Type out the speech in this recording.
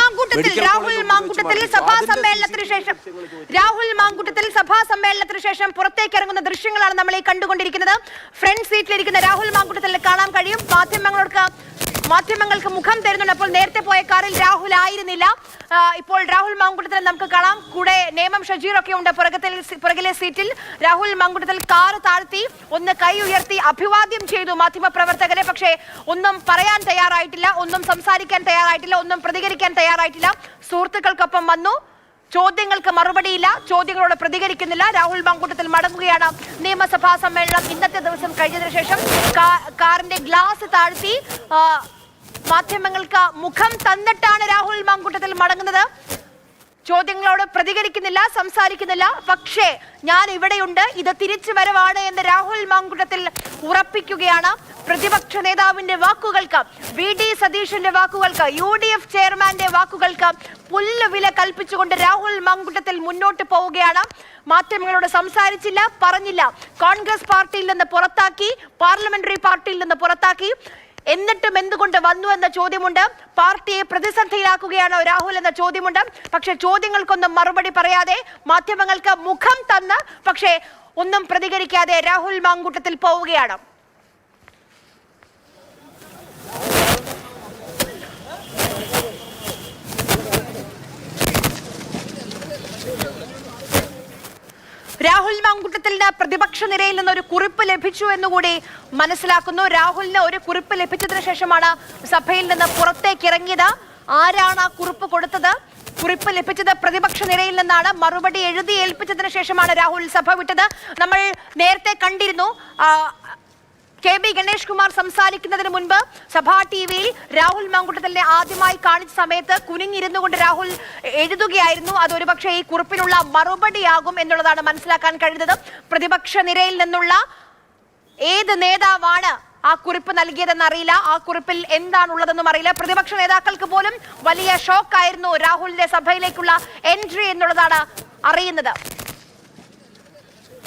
മാങ്കൂട്ടത്തിൽ രാഹുൽ മാങ്കൂട്ടത്തിൽ സഭാ സമ്മേളനത്തിന് ശേഷം രാഹുൽ മാങ്കൂട്ടത്തിൽ സഭാ സമ്മേളനത്തിന് ശേഷം പുറത്തേക്ക് ഇറങ്ങുന്ന ദൃശ്യങ്ങളാണ് നമ്മൾ ഈ കണ്ടുകൊണ്ടിരിക്കുന്നത്. ഫ്രണ്ട് സീറ്റിലിരിക്കുന്ന രാഹുൽ മാങ്കൂട്ടത്തിൽ കാണാൻ കഴിയും. മാധ്യമങ്ങൾക്ക് മാധ്യമങ്ങൾക്ക് മുഖം തരുന്നുണ്ട്. അപ്പോൾ നേരത്തെ പോയ കാറിൽ രാഹുൽ ആയിരുന്നില്ല. ഇപ്പോൾ രാഹുൽ മാങ്കുട്ടത്തിൽ നമുക്ക് കാണാം. കൂടെ നേമം ഷജീർ ഒക്കെ ഉണ്ട് പുറകത്തിൽ പുറകിലെ സീറ്റിൽ. രാഹുൽ മാങ്കുട്ടത്തിൽ കാർ താഴ്ത്തി ഒന്ന് കൈ ഉയർത്തി അഭിവാദ്യം ചെയ്തു മാധ്യമ പ്രവർത്തകരെ. പക്ഷേ ഒന്നും പറയാൻ തയ്യാറായിട്ടില്ല ഒന്നും സംസാരിക്കാൻ തയ്യാറായിട്ടില്ല ഒന്നും പ്രതികരിക്കാൻ തയ്യാറായിട്ടില്ല. സുഹൃത്തുക്കൾക്കൊപ്പം വന്നു. ചോദ്യങ്ങൾക്ക് മറുപടിയില്ല ചോദ്യങ്ങളോട് പ്രതികരിക്കുന്നില്ല. രാഹുൽ മങ്കൂട്ടത്തിൽ മടങ്ങുകയാണ് നിയമസഭാ സമ്മേളനം. ഇന്നത്തെ ദിവസം കഴിഞ്ഞതിനു ശേഷം കാറിന്റെ ഗ്ലാസ് താഴ്ത്തി മാധ്യമങ്ങൾക്ക് മുഖം തന്നിട്ടാണ് രാഹുൽ മാങ്കൂട്ടത്തിൽ മടങ്ങുന്നത്. ചോദ്യങ്ങളോട് പ്രതികരിക്കുന്നില്ല സംസാരിക്കുന്നില്ല. പക്ഷേ ഞാൻ ഇവിടെയുണ്ട്. ഇത് തിരിച്ചു വരവാണ് എന്ന് രാഹുൽ മാങ്കുട്ടത്തിൽ ഉറപ്പിക്കുകയാണ്. പ്രതിപക്ഷ നേതാവിന്റെ വാക്കുകൾക്ക് വി ഡി സതീഷിന്റെ വാക്കുകൾക്ക് യു ഡി എഫ് ചെയർമാന്റെ വാക്കുകൾക്ക് പുല്ല് വില കൽപ്പിച്ചുകൊണ്ട് രാഹുൽ മാങ്കുട്ടത്തിൽ മുന്നോട്ട് പോവുകയാണ്. മാധ്യമങ്ങളോട് സംസാരിച്ചില്ല പറഞ്ഞില്ല. കോൺഗ്രസ് പാർട്ടിയിൽ നിന്ന് പുറത്താക്കി പാർലമെന്ററി പാർട്ടിയിൽ നിന്ന് പുറത്താക്കി. എന്നിട്ടും എന്തുകൊണ്ട് വന്നു എന്ന ചോദ്യമുണ്ട്. പാർട്ടിയെ പ്രതിസന്ധിയിലാക്കുകയാണോ രാഹുൽ എന്ന ചോദ്യമുണ്ട്. പക്ഷെ ചോദ്യങ്ങൾക്കൊന്നും മറുപടി പറയാതെ മാധ്യമങ്ങൾക്ക് മുഖം തന്ന് പക്ഷേ ഒന്നും പ്രതികരിക്കാതെ രാഹുൽ മാങ്കൂട്ടത്തിൽ പോവുകയാണ്. രാഹുൽ മങ്കുട്ടത്തിന് പ്രതിപക്ഷ നിരയിൽ നിന്ന് ഒരു കുറിപ്പ് ലഭിച്ചു എന്നുകൂടി മനസ്സിലാക്കുന്നു. രാഹുലിന് ഒരു കുറിപ്പ് ലഭിച്ചതിന് ശേഷമാണ് സഭയിൽ നിന്ന് പുറത്തേക്ക് ഇറങ്ങിയത്. ആരാണ് ആ കുറിപ്പ് കൊടുത്തത്? കുറിപ്പ് ലഭിച്ചത് പ്രതിപക്ഷ നിരയിൽ നിന്നാണ്. മറുപടി എഴുതി ഏൽപ്പിച്ചതിന് ശേഷമാണ് രാഹുൽ സഭ വിട്ടത്. നമ്മൾ നേരത്തെ കണ്ടിരുന്നു കെ ബി ഗണേഷ് കുമാർ സംസാരിക്കുന്നതിന് മുൻപ് സഭാ ടി വിയിൽ രാഹുൽ മാങ്കുട്ടത്തിനെ ആദ്യമായി കാണിച്ച സമയത്ത് കുനിഞ്ഞിരുന്നു കൊണ്ട് രാഹുൽ എഴുതുകയായിരുന്നു. അതൊരു പക്ഷേ ഈ കുറിപ്പിനുള്ള മറുപടിയാകും എന്നുള്ളതാണ് മനസ്സിലാക്കാൻ കഴിയുന്നത് പ്രതിപക്ഷ നിരയിൽ നിന്നുള്ള ഏത് നേതാവാണ് ആ കുറിപ്പ് നൽകിയതെന്ന് അറിയില്ല. ആ കുറിപ്പിൽ എന്താണുള്ളതെന്നും അറിയില്ല. പ്രതിപക്ഷ നേതാക്കൾക്ക് പോലും വലിയ ഷോക്കായിരുന്നു രാഹുലിന്റെ സഭയിലേക്കുള്ള എൻട്രി എന്നുള്ളതാണ് അറിയുന്നത്.